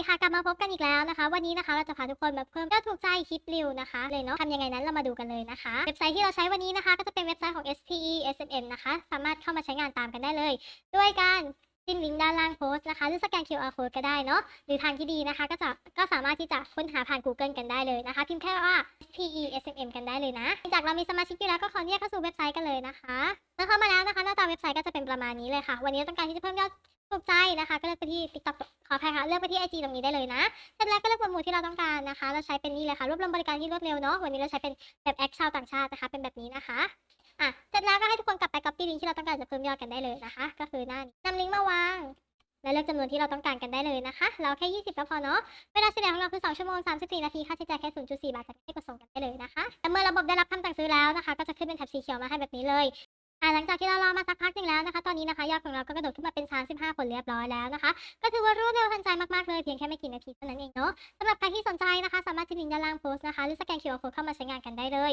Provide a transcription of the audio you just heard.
ดีค่ะกลับมาพบกันอีกแล้วนะคะ วันนี้นะคะเราจะพาทุกคนมาเพิ่มยอดถูกใจคลิปริวนะคะเลยเนาะทำยังไงนั้นเรามาดูกันเลยนะคะ เว็บไซต์ที่เราใช้วันนี้นะคะก็จะเป็นเว็บไซต์ของ SPE SMM นะคะ สามารถเข้ามาใช้งานตามกันได้เลย ด้วยการจิ้มลิงก์ด้านล่างโพสต์นะคะหรือสแกน QR code ก็ได้เนาะหรือทางที่ดีนะคะ ก็จะก็สามารถที่จะค้นหาผ่าน Google กันได้เลยนะคะพิมพ์แค่ว่า SPE SMM กันได้เลยนะจากเรามีสมาชิกอยู่แล้วก็ขอเรียกเข้าสู่เว็บไซต์กันเลยนะคะเมื่อเข้ามาแล้วนะคะ หน้าตาเว็บไซต์ก็จะเป็นประมาณนี้เลยค่ะ วันนี้ต้องการที่จะเพิ่มยอดถูกใจนะคะ ก็เลือกไปที่ TikTok ขออภัยค่ะเลือกไปที่ IG ตรงนี้ได้เลยนะเสร็จแล้วก็เลือกหมวดหมู่ที่เราต้องการนะคะ เราใช้เป็นนี่เลยค่ะรวบรวมบริการที่รวดเร็วเนาะวันนี้เราใช้เป็นแบบแอคชาวต่างชาตินะคะ เป็นแบบนี้นะคะอะเสร็จแล้วก็ให้ทุกคนกลับไป copy ลิงก์ที่เราต้องการจะเพิ่มยอดกันได้เลยนะคะ ก็คือหน้านี้นำลิงก์มาวางและเลือกจำนวนที่เราต้องการกันได้เลยนะคะ เราแค่ 20ก็พอเนาะ เวลาเฉลี่ยของเราคือ 2 ชั่วโมง 34 นาที ค่าใช้จ่ายแค่ 0.4 บาทจากนั้นให้กดส่งกันได้เลยนะคะและเมื่อระบบได้รับคำสั่งซื้อแล้วนะคะ ก็จะขึ้นเป็นแถบสีเขียวมาให้แบบนี้เลย อ่าหลังจากที่เรารอมาสักพักหนึ่งแล้วนะคะ ตอนนี้นะคะยอดของเราก็กระโดดขึ้นมาเป็น 35 คนเรียบร้อยแล้วนะคะ ก็ถือว่ารวดเร็วทันใจมากๆเลยเพียงแค่ไม่กี่นาทีเท่านั้นเองเนาะสำหรับใครที่สนใจนะคะ สามารถจิ้มลิงก์ด้านล่างโพสต์นะคะ หรือสแกน QR code เข้ามาใช้งานกันได้เลย